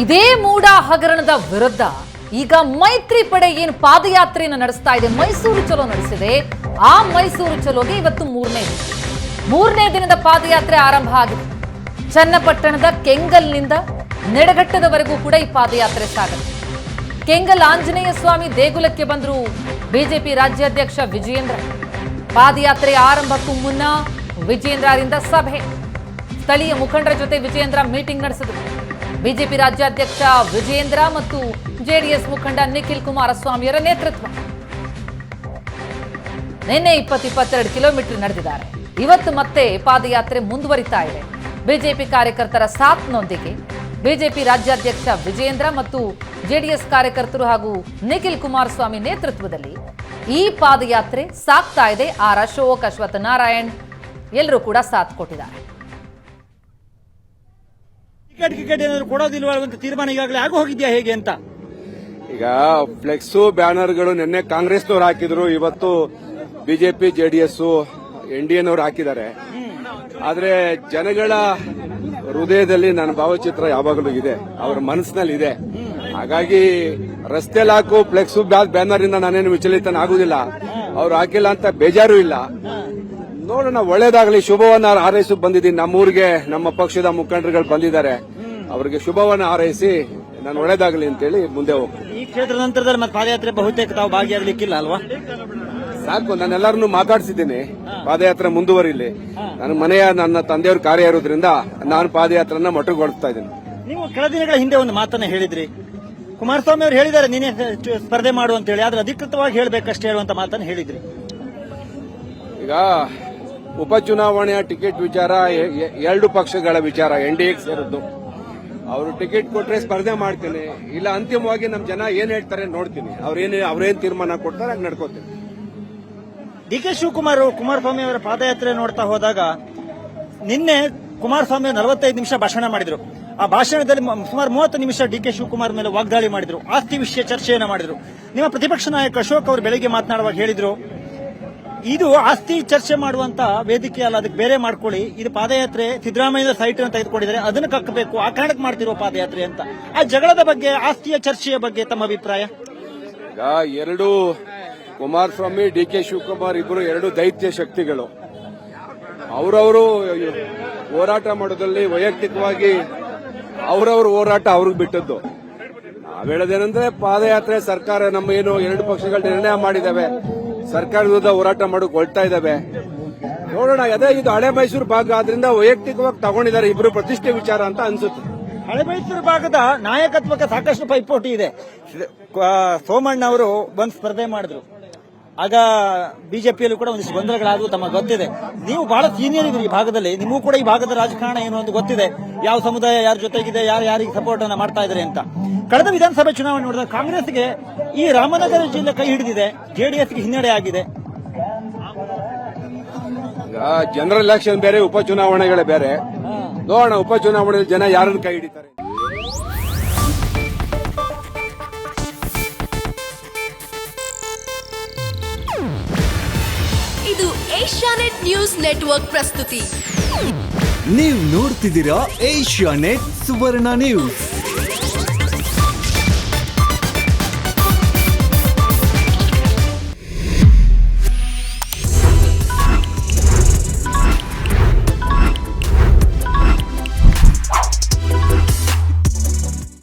ಇದೇ ಮೂಡ ಹಗರಣದ ವಿರುದ್ಧ ಈಗ ಮೈತ್ರಿ ಪಡೆ ಏನು ಪಾದಯಾತ್ರೆಯನ್ನು ನಡೆಸ್ತಾ ಇದೆ, ಮೈಸೂರು ಚಲೋ ನಡೆಸಿದೆ. ಆ ಮೈಸೂರು ಚಲೋಗೆ ಇವತ್ತು ಮೂರನೇ ದಿನ. ಮೂರನೇ ದಿನದ ಪಾದಯಾತ್ರೆ ಆರಂಭ ಆಗಿದೆ. ಚನ್ನಪಟ್ಟಣದ ಕೆಂಗಲ್ನಿಂದ ನೆಡಘಟ್ಟದವರೆಗೂ ಕೂಡ ಈ ಪಾದಯಾತ್ರೆ ಸಾಗುತ್ತೆ. ಕೆಂಗಲ್ ಆಂಜನೇಯ ಸ್ವಾಮಿ ದೇಗುಲಕ್ಕೆ ಬಂದರು ಬಿಜೆಪಿ ರಾಜ್ಯಾಧ್ಯಕ್ಷ ವಿಜಯೇಂದ್ರ. ಪಾದಯಾತ್ರೆ ಆರಂಭಕ್ಕೂ ಮುನ್ನ ವಿಜಯೇಂದ್ರರಿಂದ ಸಭೆ. ಸ್ಥಳೀಯ ಮುಖಂಡರ ಜೊತೆ ವಿಜಯೇಂದ್ರ ಮೀಟಿಂಗ್ ನಡೆಸಿದರು. ಬಿಜೆಪಿ ರಾಜ್ಯಾಧ್ಯಕ್ಷ ವಿಜೇಂದ್ರ ಮತ್ತು ಜೆಡಿಎಸ್ ಮುಖಂಡ ನಿಖಿಲ್ ಕುಮಾರಸ್ವಾಮಿಯವರ ನೇತೃತ್ವ. ನಿನ್ನೆ ಇಪ್ಪತ್ತು ಇಪ್ಪತ್ತೆರಡು ಕಿಲೋಮೀಟರ್ ನಡೆದಿದ್ದಾರೆ. ಇವತ್ತು ಮತ್ತೆ ಪಾದಯಾತ್ರೆ ಮುಂದುವರಿತಾ ಇದೆ. ಬಿಜೆಪಿ ಕಾರ್ಯಕರ್ತರ ಸಾಥ್ನೊಂದಿಗೆ ಬಿಜೆಪಿ ರಾಜ್ಯಾಧ್ಯಕ್ಷ ವಿಜೇಂದ್ರ ಮತ್ತು ಜೆಡಿಎಸ್ ಕಾರ್ಯಕರ್ತರು ಹಾಗೂ ನಿಖಿಲ್ ಕುಮಾರಸ್ವಾಮಿ ನೇತೃತ್ವದಲ್ಲಿ ಈ ಪಾದಯಾತ್ರೆ ಸಾಕ್ತಾ ಇದೆ. ಆರ್ ಅಶೋಕ್, ಅಶ್ವಥ್ ನಾರಾಯಣ್ ಎಲ್ಲರೂ ಕೂಡ ಸಾಥ್ ಕೊಟ್ಟಿದ್ದಾರೆ. ಟಿಕೆಟ್ ಟಿಕೆಟ್ ಏನಾದ್ರು ಕೊಡೋದಿಲ್ವಾ ಅಂತ ತೀರ್ಮಾನ ಈಗಾಗಲೇ ಆಗು ಹೋಗಿದ್ಯಾ ಹೇಗೆ ಅಂತ? ಈಗ ಫ್ಲೆಕ್ಸು, ಬ್ಯಾನರ್ಗಳು ನಿನ್ನೆ ಕಾಂಗ್ರೆಸ್ನವ್ರು ಹಾಕಿದ್ರು. ಇವತ್ತು ಬಿಜೆಪಿ ಜೆಡಿಎಸ್ ಎನ್ ಡಿ ಎನವರು ಹಾಕಿದ್ದಾರೆ. ಆದ್ರೆ ಜನಗಳ ಹೃದಯದಲ್ಲಿ ನನ್ನ ಭಾವಚಿತ್ರ ಯಾವಾಗಲೂ ಇದೆ. ಅವರ ಮನಸ್ಸಿನಲ್ಲಿ ಇದೆ. ಹಾಗಾಗಿ ರಸ್ತೆ ಹಾಕು ಫ್ಲೆಕ್ಸು ಬ್ಯಾನರ್ ಇಂದ ನಾನೇನು ವಿಚಲಿತನಾಗುವುದಿಲ್ಲ ಅವ್ರು ಹಾಕಿಲ್ಲ ಅಂತ ಬೇಜಾರು ಇಲ್ಲ. ನೋಡೋಣ, ಒಳ್ಳೇದಾಗಲಿ. ಶುಭವನ್ನ ಹಾರೈಸಿ ಬಂದಿದ್ದೀನಿ. ನಮ್ಮೂರಿಗೆ, ನಮ್ಮ ಪಕ್ಷದ ಮುಖಂಡರುಗಳು ಬಂದಿದ್ದಾರೆ. ಅವರಿಗೆ ಶುಭವನ್ನು ಹಾರೈಸಿ ನಾನು ಒಳ್ಳೇದಾಗಲಿ ಅಂತೇಳಿ ಮುಂದೆ ಹೋಗ್ತೀನಿ. ಈ ಕ್ಷೇತ್ರ ನಂತರದಲ್ಲಿ ಮತ್ತೆ ಪಾದಯಾತ್ರೆ ಬಹುತೇಕ ತಾವು ಭಾಗಿಯಾಗಲಿಕ್ಕಿಲ್ಲ ಅಲ್ವಾ? ಸಾಕು ನಾನು ಎಲ್ಲರನ್ನು ಮಾತಾಡ್ಸಿದ್ದೀನಿ. ಪಾದಯಾತ್ರೆ ಮುಂದುವರಿಲಿ. ನನ್ನ ಮನೆಯ ನನ್ನ ತಂದೆಯವರು ಕಾರ್ಯ ಇರೋದ್ರಿಂದ ನಾನು ಪಾದಯಾತ್ರೆನ ಮೊಟಕುಗೊಳಿಸ್ತಾ ಇದ್ದೀನಿ. ನೀವು ಕೆಲ ದಿನಗಳ ಹಿಂದೆ ಒಂದು ಮಾತನ್ನ ಹೇಳಿದ್ರಿ. ಕುಮಾರಸ್ವಾಮಿ ಅವರು ಹೇಳಿದ್ದಾರೆ ನೀನೇ ಸ್ಪರ್ಧೆ ಮಾಡು ಅಂತ ಹೇಳಿ ಆದ್ರೆ ಅಧಿಕೃತವಾಗಿ ಹೇಳಬೇಕಷ್ಟೇ ಹೇಳುವಂತ ಮಾತನ್ನು ಹೇಳಿದ್ರಿ. ಈಗ ಉಪಚುನಾವಣೆಯ ಟಿಕೆಟ್ ವಿಚಾರ ಎರಡು ಪಕ್ಷಗಳ ವಿಚಾರ ಎನ್ ಡಿ ಸೇರಿದ್ದು. ಅವರು ಟಿಕೆಟ್ ಕೊಟ್ರೆ ಸ್ಪರ್ಧೆ ಮಾಡ್ತೀನಿ. ಇಲ್ಲ, ಅಂತಿಮವಾಗಿ ನಮ್ಮ ಜನ ಏನ್ ಹೇಳ್ತಾರೆ ನೋಡ್ತೀನಿ. ಅವ್ರೇನು ಅವ್ರೇನ್ ತೀರ್ಮಾನ ಕೊಡ್ತಾರೆ ಹಾಗೆ ನಡ್ಕೋತೀನಿ. ಡಿ ಕೆ ಶಿವಕುಮಾರ್ ಕುಮಾರಸ್ವಾಮಿ ಅವರ ಪಾದಯಾತ್ರೆ ನೋಡ್ತಾ ಹೋದಾಗ ನಿನ್ನೆ ಕುಮಾರಸ್ವಾಮಿ ನಲವತ್ತೈದು ನಿಮಿಷ ಭಾಷಣ ಮಾಡಿದ್ರು. ಆ ಭಾಷಣದಲ್ಲಿ ಸುಮಾರು ಮೂವತ್ತು ನಿಮಿಷ ಡಿ ಕೆ ಶಿವಕುಮಾರ್ ಮೇಲೆ ವಾಗ್ದಾಳಿ ಮಾಡಿದ್ರು. ಆಸ್ತಿ ವಿಷಯ ಚರ್ಚೆಯನ್ನು ಮಾಡಿದ್ರು. ನಿಮ್ಮ ಪ್ರತಿಪಕ್ಷ ನಾಯಕ ಅಶೋಕ್ ಅವರು ಬೆಳಿಗ್ಗೆ ಮಾತನಾಡುವಾಗ ಹೇಳಿದ್ರು ಇದು ಆಸ್ತಿ ಚರ್ಚೆ ಮಾಡುವಂತ ವೇದಿಕೆ ಅಲ್ಲ, ಅದಕ್ಕೆ ಬೇರೆ ಮಾಡ್ಕೊಳ್ಳಿ. ಇದು ಪಾದಯಾತ್ರೆ ಸಿದ್ದರಾಮಯ್ಯ ಸೈಟ್ ಅನ್ನು ತೆಗೆದುಕೊಂಡಿದ್ದಾರೆ. ಅದನ್ನು ಕಕ್ಕಬೇಕು. ಆ ಕಾರಣಕ್ಕೆ ಮಾಡ್ತಿರೋ ಪಾದಯಾತ್ರೆ ಅಂತ. ಆ ಜಗಳದ ಬಗ್ಗೆ, ಆಸ್ತಿಯ ಚರ್ಚೆಯ ಬಗ್ಗೆ ತಮ್ಮ ಅಭಿಪ್ರಾಯ? ಎರಡು ಕುಮಾರಸ್ವಾಮಿ, ಡಿ ಕೆ ಶಿವಕುಮಾರ್ ಇಬ್ಬರು ಎರಡು ದೈತ್ಯ ಶಕ್ತಿಗಳು. ಅವರವರು ಹೋರಾಟ ಮಾಡೋದ್ರಲ್ಲಿ ವೈಯಕ್ತಿಕವಾಗಿ ಅವರವ್ರ ಹೋರಾಟ ಅವ್ರಿಗೆ ಬಿಟ್ಟದ್ದು. ನಾವ್ ಹೇಳೋದೇನಂದ್ರೆ ಪಾದಯಾತ್ರೆ ಸರ್ಕಾರ ನಮ್ಮ ಏನು ಎರಡು ಪಕ್ಷಗಳು ನಿರ್ಣಯ ಮಾಡಿದಾವೆ ಸರ್ಕಾರ ವಿರುದ್ಧ ಹೋರಾಟ ಮಾಡೋಕೆ ಹೊಳ್ತಾ ಇದ್ದಾವೆ ನೋಡೋಣ ಅದೇ ಇದು ಹಳೆ ಮೈಸೂರು ಭಾಗ. ಆದ್ರಿಂದ ವೈಯಕ್ತಿಕವಾಗಿ ತಗೊಂಡಿದ್ದಾರೆ ಇಬ್ಬರು ಪ್ರತಿಷ್ಠೆ ವಿಚಾರ ಅಂತ ಅನ್ಸುತ್ತೆ. ಹಳೆ ಮೈಸೂರು ಭಾಗದ ನಾಯಕತ್ವಕ್ಕೆ ಸಾಕಷ್ಟು ಪೈಪೋಟಿ ಇದೆ. ಸೋಮಣ್ಣ ಅವರು ಬಂದು ಸ್ಪರ್ಧೆ ಮಾಡಿದ್ರು. ಆಗ ಬಿಜೆಪಿಯಲ್ಲೂ ಕೂಡ ಒಂದಿಷ್ಟು ಗೊಂದಲಗಳಾದವು ತಮಗೆ ಗೊತ್ತಿದೆ. ನೀವು ಬಹಳ ಸೀನಿಯರ್ ಇದ್ರಿ ಈ ಭಾಗದಲ್ಲಿ. ನಿಮಗೂ ಕೂಡ ಈ ಭಾಗದ ರಾಜಕಾರಣ ಏನು ಅಂತ ಗೊತ್ತಿದೆ. ಯಾವ ಸಮುದಾಯ ಯಾರ ಜೊತೆಗಿದೆ ಯಾರು ಯಾರಿಗೆ ಸಪೋರ್ಟ್ ಅನ್ನ ಮಾಡ್ತಾ ಇದ್ದಾರೆ ಅಂತ. ಕಳೆದ ವಿಧಾನಸಭೆ ಚುನಾವಣೆ ನೋಡಿದ ಕಾಂಗ್ರೆಸ್ಗೆ ಈ ರಾಮನಗರ ಜಿಲ್ಲೆ ಕೈ ಹಿಡಿದಿದೆ. ಜೆಡಿಎಸ್ಗೆ ಹಿನ್ನಡೆ ಆಗಿದೆ. ಈಗ ಜನರಲ್ ಎಲೆಕ್ಷನ್ ಬೇರೆ ಉಪಚುನಾವಣೆಗಳೇ ಬೇರೆ. ನೋಡೋಣ ಉಪಚುನಾವಣೆಯಲ್ಲಿ ಜನ ಯಾರನ್ನು ಕೈ ಹಿಡಿತಾರೆ? ಇದು ಏಷ್ಯಾನೆಟ್ ನ್ಯೂಸ್ ನೆಟ್ವರ್ಕ್ ಪ್ರಸ್ತುತಿ. ನೀವು ನೋಡ್ತಿದ್ದೀರಾ ಏಷ್ಯಾ ನೆಟ್ ಸುವರ್ಣ ನ್ಯೂಸ್.